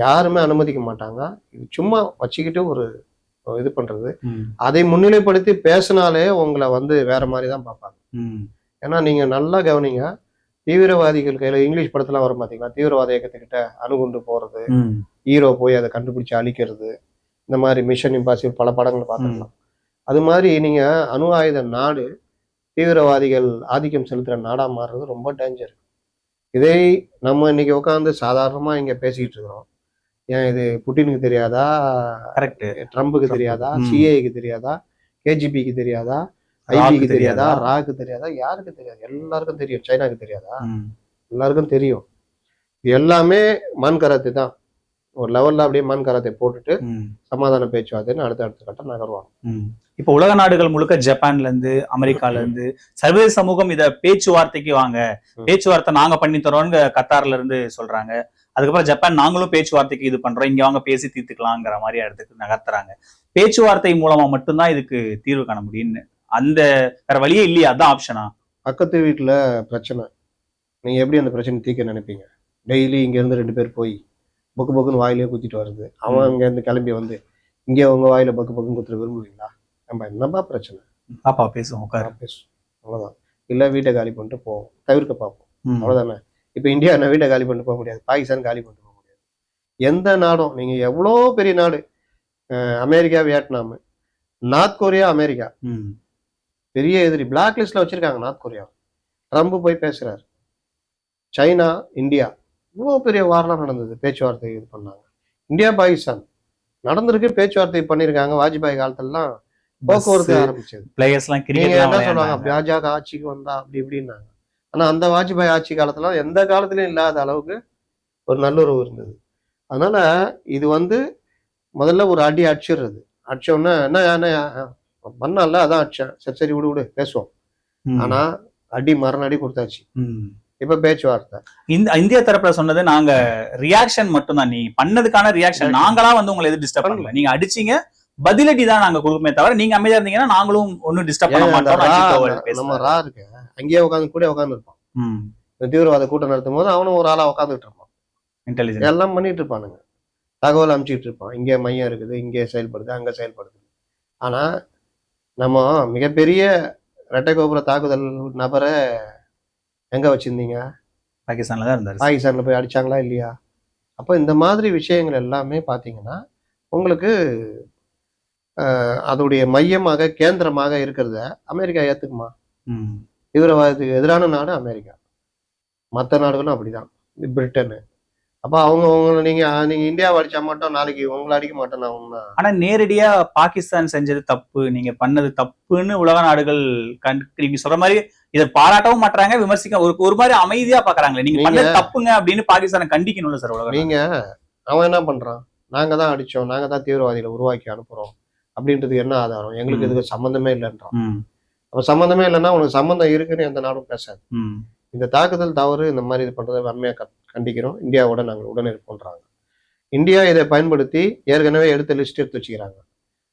யாருமே அனுமதிக்க மாட்டாங்க. இது சும்மா வச்சுக்கிட்டு ஒரு இது பண்றது. அதை முன்னிலைப்படுத்தி பேசினாலே உங்களை வந்து வேற மாதிரி தான் பார்ப்பாங்க. ஏன்னா நீங்க நல்லா கவனிங்க. தீவிரவாதிகள் கையில இங்கிலீஷ் படத்துல வரும் பாத்தீங்களா? தீவிரவாத இயக்கத்துக்கிட்ட அணுகுண்டு போறது. ஹீரோ போய் அதை கண்டுபிடிச்சு அழிக்கிறது. இந்த மாதிரி மிஷன் இம்பாசிபிள் பல படங்கள் பார்த்துக்கலாம் அது மாதிரி நீங்க அணு ஆயுத நாடு தீவிரவாதிகள் ஆதிக்கம் செலுத்துற நாடா மாறுறது ரொம்ப டேஞ்சர் இதை நம்ம இன்னைக்கு உட்காந்து சாதாரணமா இங்க பேசிக்கிட்டு இருக்கிறோம். ஏன் இது புட்டினுக்கு தெரியாதா? கரெக்ட் ட்ரம்புக்கு தெரியாதா. சிஏக்கு தெரியாதா? கேஜிபிக்கு தெரியாதா? ஐபிக்கு தெரியாதா? ராக்கு தெரியாதா? யாருக்கு தெரியாது? எல்லாருக்கும் தெரியும். சைனாக்கு தெரியாதா? எல்லாருக்கும் தெரியும். இது எல்லாமே மண் கராத்தே தான். ஒரு லெவல்ல அப்படியே மண் கராத்தே போட்டுட்டு சமாதான பேச்சுவார்த்தைன்னு அடுத்த அடுத்த கட்டம் நகருவாங்க. இப்போ உலக நாடுகள் முழுக்க ஜப்பான்ல இருந்து அமெரிக்கால இருந்து சர்வதேச சமூகம் இத பேச்சுவார்த்தைக்கு வாங்க. பேச்சுவார்த்தை நாங்க பண்ணி தரோம்னு கத்தார்ல இருந்து சொல்றாங்க. அதுக்கப்புறம் ஜப்பான் நாங்களும் பேச்சுவார்த்தைக்கு இது பண்றோம். இங்க வாங்க பேசி தீர்த்துக்கலாங்கிற மாதிரி இடத்துக்கு நகர்த்துறாங்க. பேச்சுவார்த்தை மூலமா மட்டும்தான் இதுக்கு தீர்வு காண முடியும்னு. அந்த வேற வழியே இல்லையா அதான் ஆப்ஷனா பக்கத்து வீட்டுல பிரச்சனை. நீங்க எப்படி அந்த பிரச்சனை தீர்க்க நினைப்பீங்க? டெய்லி இங்க இருந்து ரெண்டு பேர் போய் பொக்கு பொக்குன்னு வாயிலே குத்திட்டு வருது அவன் இருந்து கிளம்பி வந்து இங்கே உங்க வாயில பக்கு பக்குன்னு குத்துற விரும்புவீங்களா? நம்ம என்னப்பா பிரச்சனை? பாப்பா பேசுவோம் உட்காரு. பேசும் அவ்வளவுதான். இல்ல வீட்டை காலி பண்ணிட்டு போவோம். தவிர்க்க பார்ப்போம். ம், அவ்வளவுதானே? இப்போ இந்தியா வீட்டை காலி பண்ணிட்டு போக முடியாது. பாகிஸ்தான் காலி பண்ணிட்டு போக முடியாது. எந்த நாடும் நீங்க எவ்வளோ பெரிய நாடு? America Vietnam. North Korea America. பெரிய எதிரி. பிளாக் லிஸ்ட்ல வச்சிருக்காங்க நார்த் கொரியா. ட்ரம்ப் போய் பேசுறாரு. China India. இவ்வளோ பெரிய வாரெலாம் நடந்தது. பேச்சுவார்த்தை இது பண்ணாங்க. இந்தியா பாகிஸ்தான். நடந்திருக்கு பேச்சுவார்த்தை பண்ணியிருக்காங்க வாஜ்பாய் காலத்துலலாம் போக்குவரத்து ஆரம்பிச்சது. எல்லாம் என்ன சொல்லுவாங்க. பாஜக ஆட்சிக்கு வந்தா அப்படி இப்படின்னாங்க. ஆனா அந்த வாஜ்பாய் ஆட்சி காலத்துல எந்த காலத்துலயும் இல்லாத அளவுக்கு ஒரு நல்லுறவு இருந்தது. அதனால இது வந்து முதல்ல ஒரு அடி அடிச்சிடுறது. அடிச்ச உடனே என்ன என்ன பண்ணால அதான் அடிச்சேன். சரி சரி விடு விடு பேசுவோம். ஆனா அடி மரண அடி கொடுத்தாச்சு. இப்ப பேச்சுவார்த்தை. இந்த இந்திய தரப்புல சொன்னது நாங்க ரியாக்ஷன் மட்டும் தான். நீ பண்ணதுக்கான ரியாக்ஷன். நாங்களா வந்து உங்களை எது டிஸ்டர்ப் பண்ணல. நீங்க அடிச்சீங்க பதிலடி தான் நாங்க கொடுக்குமே தவிர நீங்க அமைதியா இருந்தீங்கன்னா நாங்களும் ஒன்னும் டிஸ்டர்ப் பண்ண மாட்டோம் நம்ம பேசுனாரு. ரா இருக்கு. அங்கேயே உட்காந்து கூட உட்காந்து இருப்பான் இந்த தீவிரவாத கூட்டம் நடத்தும் போது அவனும் ஒரு ஆளா உட்காந்துட்டு இருப்பான் intelligence. எல்லாம் பண்ணிட்டு இருப்பானுங்க தகவல் அனுப்பிச்சிட்டு இருப்பான் இங்கே மையம் இருக்குது இங்கே செயல்படுது அங்கே செயல்படுது. ஆனா நம்ம மிகப்பெரிய இரட்டை கோபுர தாக்குதல் நபரை எங்க வச்சிருந்தீங்க? பாகிஸ்தான்ல தான் இருந்தாரு. பாகிஸ்தான்ல போய் அடிச்சாங்களா இல்லையா? அப்போ இந்த மாதிரி விஷயங்கள் எல்லாமே பார்த்தீங்கன்னா உங்களுக்கு அதோடைய மையமாக கேந்திரமாக இருக்கிறத அமெரிக்கா ஏத்துக்குமா? ம், தீவிரவாதத்துக்கு எதிரான நாடு அமெரிக்கா. மற்ற நாடுகளும் அப்படிதான். பிரிட்டனு. அப்போ அவங்க உங்களை நீங்க நீங்க இந்தியாவை அடிச்சா மட்டும் நாளைக்கு உங்களை அடிக்க மாட்டேன் நான் ஆனா நேரடியா பாகிஸ்தான் செஞ்சது தப்பு. நீங்க பண்ணது தப்புன்னு உலக நாடுகள் கண் நீங்க சொல்ற மாதிரி இதை பாராட்டவும் மாட்டாங்க விமர்சிக்க ஒரு ஒரு மாதிரி அமைதியா பாக்குறாங்களே. நீங்க பண்ணது தப்புங்க அப்படின்னு பாகிஸ்தானை கண்டிக்கணும்ல சார் உலக நாடு. நீங்க அவன் என்ன பண்றான்? நாங்க தான் அடிச்சோம் நாங்க தான் தீவிரவாதிகளை உருவாக்கி அனுப்புறோம். அப்படின்றதுக்கு என்ன ஆதாரம்? எங்களுக்கு. இதுக்கு சம்மந்தமே இல்லைன்றான். அப்ப சம்மந்தமே இல்லைன்னா உனக்கு சம்மந்தம் இருக்குன்னு எந்த நாடும் பேசாது. இந்த தாக்குதல் தவறு இந்த மாதிரி இது பண்றதை வன்மையா க- கண்டிக்கிறோம். இந்தியாவோட நாங்கள் உடனே இருப்போன்றாங்க இந்தியா இதை பயன்படுத்தி ஏற்கனவே எடுத்த லிஸ்ட் எடுத்து வச்சுக்கிறாங்க.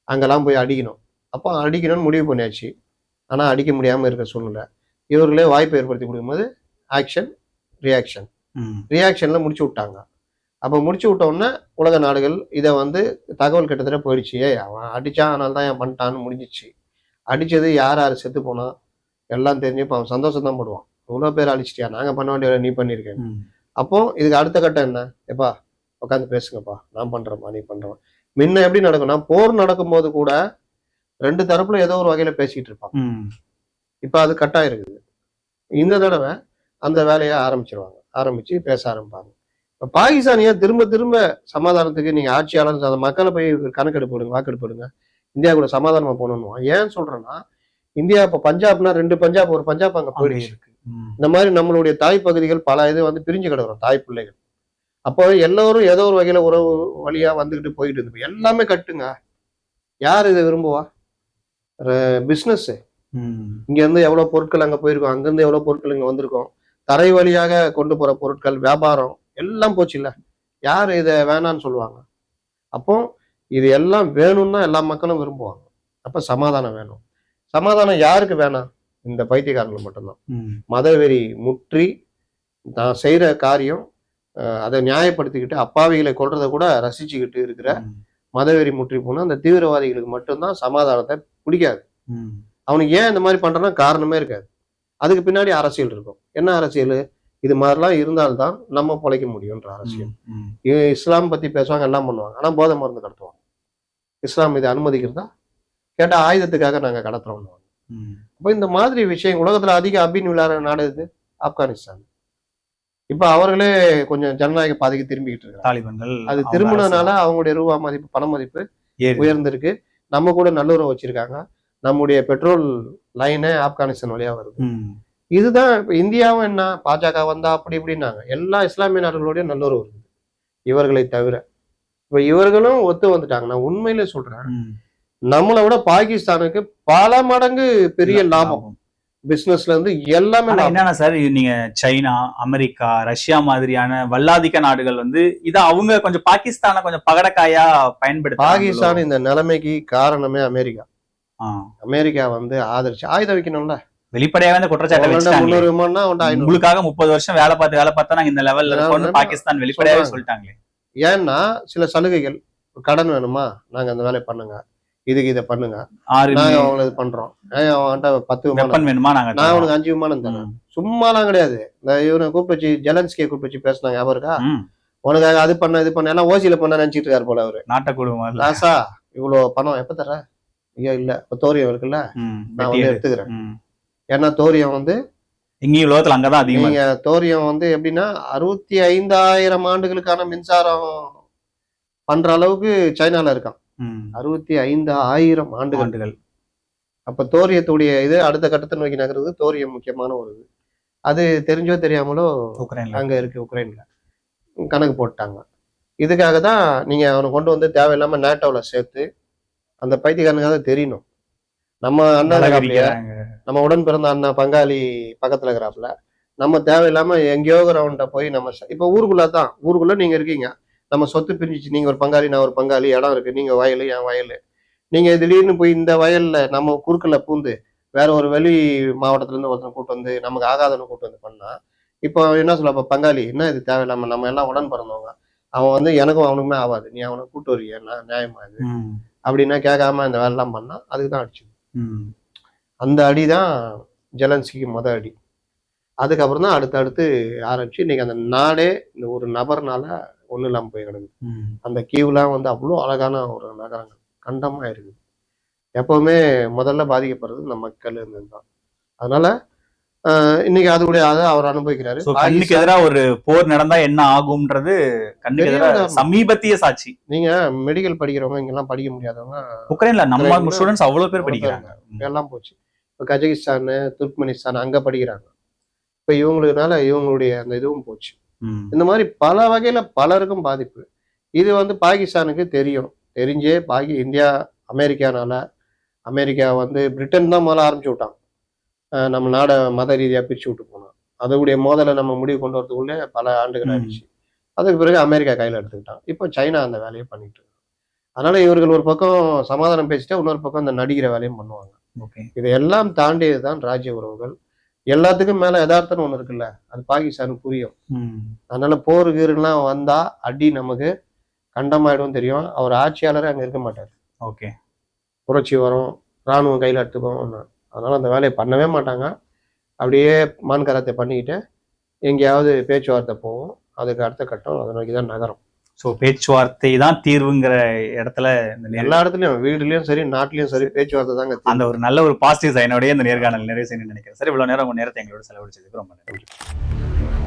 அங்கெல்லாம் போய் அடிக்கணும். அப்போ அடிக்கணும்னு முடிவு பண்ணியாச்சு. ஆனா அடிக்க முடியாம இருக்க சூழ்நிலை. இவர்களே வாய்ப்பை ஏற்படுத்தி கொடுக்கும்போது ஆக்ஷன் ரியாக்ஷன் ரியாக்ஷன்ல முடிச்சு விட்டாங்க. அப்போ முடிச்சு விட்ட உடனே உலக நாடுகள் இதை வந்து தகவல் கிட்டத்தட்ட போயிடுச்சு. அவன் அடிச்சான் அதனால தான் ஏன் பண்ணிட்டான்னு முடிஞ்சிச்சு. அடிச்சது யார் யார் செத்து போனா எல்லாம் தெரிஞ்சு அவன் சந்தோஷம் தான் படுவான். இவ்வளோ பேர் அழிச்சிட்டியா? நாங்கள் பண்ண வேண்டிய நீ பண்ணியிருக்கேன். அப்போ இதுக்கு அடுத்த கட்டம் என்ன? எப்பா உட்காந்து பேசுங்கப்பா. நான் பண்றேன்ப்பா நீ பண்றேன். முன்ன எப்படி நடக்கும்னா போர் நடக்கும்போது கூட ரெண்டு தரப்புல ஏதோ ஒரு வகையில பேசிக்கிட்டு இருப்பாங்க ம், இப்போ அது கட்டாயம் இருக்குது இந்த தடவை அந்த வேலையை ஆரம்பிச்சிருவாங்க. ஆரம்பிச்சு பேச ஆரம்பிப்பாங்க. இப்போ பாகிஸ்தானியா திரும்ப திரும்ப சமாதானத்துக்கு நீங்க ஆட்சியாளர் அந்த மக்களை போய் கணக்கெடுப்பு எடுங்க வாக்கெடுப்பு எடுங்க இந்தியா கூட சமாதானமா போகணும் ஏன் சொல்றேன்னா இந்தியா இப்போ பஞ்சாப்னா ரெண்டு பஞ்சாப் ஒரு பஞ்சாப் அங்க போயிடுச்சு. இருக்கு. இந்த மாதிரி நம்மளுடைய தாய் பகுதிகள் பல இது வந்து பிரிஞ்சு கிடக்குறோம் தாய் பிள்ளைகள். அப்போ எல்லோரும் ஏதோ ஒரு வகையில உறவு வழியா வந்துகிட்டு போயிட்டு இருந்து எல்லாமே கட்டுங்க. யார் இதை விரும்புவா? பிஸ்னஸ் இங்க இருந்து எவ்வளவு பொருட்கள் அங்க போயிருக்கோம் அங்க இருந்து எவ்வளவு பொருட்கள் இங்க வந்திருக்கோம். தரை வழியாக கொண்டு போற பொருட்கள் வியாபாரம் எல்லாம் போச்சு இல்ல யார் இதை வேணான்னு சொல்லுவாங்க? அப்போ இது எல்லாம் வேணும்னா எல்லா மக்களும் விரும்புவாங்க. அப்ப சமாதானம் வேணும். சமாதானம் யாருக்கு வேணாம் இந்த பைத்தியக்காரங்களுக்கு மட்டும்தான். மதவெறி முற்றி நான் செய்யற காரியம் அதை நியாயப்படுத்திக்கிட்டு அப்பாவிகளை கொல்றதை கூட ரசிச்சுக்கிட்டு இருக்கிற மதவெறி முற்றி போனா அந்த தீவிரவாதிகளுக்கு மட்டும்தான் சமாதானத்தை பிடிக்காது. அவனுக்கு ஏன் இந்த மாதிரி பண்றான்னா காரணமே இருக்காது. அதுக்கு பின்னாடி அரசியல் இருக்கும். என்ன அரசியல்? இது மாதிரிலாம் இருந்தால்தான் நம்ம பொழைக்க முடியும்ன்ற அரசியல் இஸ்லாம் பத்தி பேசுவாங்க எல்லாம் பண்ணுவாங்க. ஆனா போதை மருந்து கடத்துவாங்க. இஸ்லாம் இதை அனுமதிக்கிறதா? கேட்டா ஆயுதத்துக்காக நாங்க கடத்துறோம். அப்போ இந்த மாதிரி விஷயம் உலகத்துல அதிக அபின் விளையாடுற நாடு இது ஆப்கானிஸ்தான். இப்ப அவர்களே கொஞ்சம் ஜனநாயக பாதைக்கு திரும்பிக்கிட்டு இருக்காங்க. தாலிபான்கள் அது திரும்பினதுனால அவங்களுடைய ரூபா மதிப்பு பண மதிப்பு. உயர்ந்திருக்கு. நம்ம கூட நல்லுறவு வச்சிருக்காங்க. நம்முடைய பெட்ரோல் லைனே ஆப்கானிஸ்தான் வழியா வருது. இதுதான் இப்ப இந்தியாவும் என்ன? பாஜக வந்தா அப்படி இப்படின்னாங்க. எல்லா இஸ்லாமிய நாடுகளோடய நல்லுறவு இருக்குது. இவர்களை தவிர. இப்ப இவர்களும் ஒத்து வந்துட்டாங்க. நான் உண்மையிலே சொல்றேன். நம்மளை விட பாகிஸ்தானுக்கு பல மடங்கு பெரிய லாபம். பிசினஸ்ல இருந்து எல்லாமே என்னன்னா சார் நீங்க சைனா அமெரிக்கா ரஷ்யா மாதிரியான வல்லாதிக்க நாடுகள் வந்து இத அவங்க கொஞ்சம் பாகிஸ்தானை கொஞ்சம் பகடக்காயா பயன்படுத்த பாகிஸ்தான் இந்த நிலைமைக்கு காரணமே அமெரிக்கா. அமெரிக்கா வந்து ஆதரிச்சு ஆயுதம் வைக்கணும்ல. வெளிப்படையாவே இந்த குற்றச்சாட்டை வச்சுட்டாங்க உங்களுக்காக முப்பது வருஷம் வேலை பார்த்து வேலை பார்த்தா நாங்க இந்த லெவல்ல இருக்கோம்னு பாகிஸ்தான் வெளிப்படையாவே. சொல்லிட்டாங்களே. ஏன்னா சில சலுகைகள் கடன் வேணுமா? நாங்க அந்த வேலையை பண்ணுங்க. இதுக்கு இதை பண்ணுங்க. நாங்க அவங்களுக்கு இது பண்றோம். அவன்கிட்ட பத்து விமானம். வேணுமா? நாங்க நான். அவனுக்கு அஞ்சு விமானம் தரேன். சும்மாலாம் கிடையாது. இந்த இவனை கூப்பிட்டு வச்சு ஜெலன்ஸ்கியை கூப்பிட்டு வச்சு பேசினாங்க. ஞாபகம் இருக்கா. உனக்காக அது பண்ண இது பண்ண எல்லாம் ஓசியில பண்ண நினைச்சிட்டு இருக்காரு போல அவரு. நாட்டை குடும்பம் லாசா இவ்வளவு பணம் எப்ப தர ஐயோ இல்ல. இப்ப தோரியம் இருக்குல்ல நான் வந்து எடுத்துக்கிறேன். ஏன்னா தோரியம் வந்து இங்கேயும் உலகத்துல அங்கதான் அதிகமா நீங்க தோரியம் வந்து எப்படின்னா அறுபத்தி ஐந்தாயிரம் ஆண்டுகளுக்கான மின்சாரம் பண்ற அளவுக்கு சைனால இருக்கான். அறுபத்தி ஐந்து ஆயிரம் ஆண்டுகள். ஆண்டுகள். அப்ப தோரியத்துடைய இது அடுத்த கட்டத்தை நோக்கி நகர்றது தோரியம் முக்கியமான ஒரு இது. அது தெரிஞ்சோ தெரியாமலோ உக்ரைன்ல. அங்க இருக்கு உக்ரைன்ல. கணக்கு போட்டாங்க. இதுக்காக தான் நீங்க அவனை கொண்டு வந்து தேவையில்லாம நேட்டோல சேர்த்து அந்த பைத்தியக்காரனுக்காக தெரியணும். நம்ம விரிக்கிறாங்க. நம்ம உடன் பிறந்த அண்ணன் பங்காளி பக்கத்துல இருக்கிறாப்புல நம்ம தேவையில்லாம எங்கேயோ கிரவுண்ட போய் நம்ம இப்ப ஊருக்குள்ள தான் ஊருக்குள்ள நீங்க இருக்கீங்க. நம்ம சொத்து பிரிஞ்சிச்சு நீங்க ஒரு பங்காளி நான் ஒரு பங்காளி இடம் இருக்கு நீங்க வயல் என் வயல். நீங்க திடீர்னு போய் இந்த வயல்ல நம்ம குறுக்கல பூந்து வேற ஒரு வெளி மாவட்டத்துல இருந்து ஒருத்தன் கூட்டு வந்து நமக்கு ஆகாதவனை கூட்டு வந்து பண்ணா இப்போ என்ன சொல்ல அப்ப பங்காளி என்ன இது தேவையில்லாம நம்ம எல்லாம் உடன் பிறந்தவங்க. அவன் வந்து எனக்கும் அவனுக்குமே ஆகாது நீ அவனை கூட்டு வருவிய நான் நியாயமா இது? அப்படின்னா கேட்காம இந்த வேலைலாம் பண்ணா அதுக்கு தான் அடிச்சு ம். அந்த அடி தான் ஜெலன்ஸ்கிக்கு முத அடி. அதுக்கப்புறம் தான் அடுத்து அடுத்து ஆரம்பிச்சு இன்னைக்கு அந்த நாடே இந்த ஒரு நபர்னால ஒன்றும் இல்லாமல் போய் கிடக்குது. அந்த கீவ்லாம் வந்து அவ்வளோ அழகான ஒரு நகரங்கள். கண்டமா இருக்குது. எப்பவுமே முதல்ல பாதிக்கப்படுறது இந்த மக்கள் தான் அதனால இன்னைக்கு அதுடைய அதை அவர் அனுபவிக்கிறாரு. கண்ணுக்கு எதிரா ஒரு போர் நடந்தா என்ன ஆகும்ன்றது கண்ணுக்கு சமீபத்திய சாட்சி. நீங்க மெடிக்கல் படிக்கிறவங்க இங்கெல்லாம் படிக்க முடியாதவங்க உக்ரைன்ல நம்ம ஸ்டூடெண்ட்ஸ் அவ்வளவு பேர் படிக்கிறாங்க. எல்லாம் போச்சு. இப்போ கஜகிஸ்தான் துர்க்மெனிஸ்தான் அங்க படிக்கிறாங்க. இப்போ இவங்களுக்குனால இவங்களுடைய அந்த இதுவும் போச்சு. இந்த மாதிரி பல வகையில பலருக்கும் பாதிப்பு. இது வந்து பாகிஸ்தானுக்கு தெரியும். தெரிஞ்சே பாகி இந்தியா அமெரிக்கானால அமெரிக்கா வந்து பிரிட்டன் தான் முதல்ல ஆரம்பிச்சு விட்டான் நம்ம நாடை மத ரீதியா பிரிச்சு விட்டு போனான் அதோடைய மோதலை நம்ம முடிவு கொண்டு வரதுக்குள்ளே பல ஆண்டுகள். ஆயிடுச்சு. அதுக்கு பிறகு அமெரிக்கா கையில எடுத்துக்கிட்டான். இப்போ சைனா அந்த வேலையை பண்ணிட்டு இருக்கு. அதனால இவர்கள் ஒரு பக்கம் சமாதானம் பேசிட்டு இன்னொரு பக்கம் அந்த நடிக்கிற வேலையும் பண்ணுவாங்க. ஓகே. இதையெல்லாம் தாண்டியது தான் ராஜ்ய உறவுகள். எல்லாத்துக்கும் மேல யதார்த்தம்னு ஒண்ணு இருக்குல்ல அது பாகிஸ்தானுக்கு புரியும். அதனால போர் கீருலாம் வந்தா அடி நமக்கு கண்டமாயிடும் தெரியும். அவர் ஆட்சியாளரே அங்க இருக்க மாட்டார். ஓகே. புரட்சி வரும் ராணுவம் கையில் எடுத்துக்கும் அதனால அந்த வேலையை பண்ணவே மாட்டாங்க. அப்படியே மான் கராத்தை பண்ணிக்கிட்டு எங்கேயாவது பேச்சுவார்த்தை போகும் அதுக்கு அடுத்த கட்டம் அதை நோக்கி தான் நகரும். சோ பேச்சுவார்த்தை தான் தீர்வுங்கிற இடத்துல எல்லா இடத்துலயும் வீடுலயும் சரி நாட்டிலயும் சரி பேச்சுவார்த்தை தாங்க. அந்த ஒரு நல்ல ஒரு பாசிட்டிவ் சைனோடய இந்த நேர்காணல் நிறைவு செய்யணும்னு நினைக்கிறேன். சார் இவ்வளவு நேரம் உங்க நேரத்தை எங்களோட செலவழிச்சதுக்கு ரொம்ப நன்றி.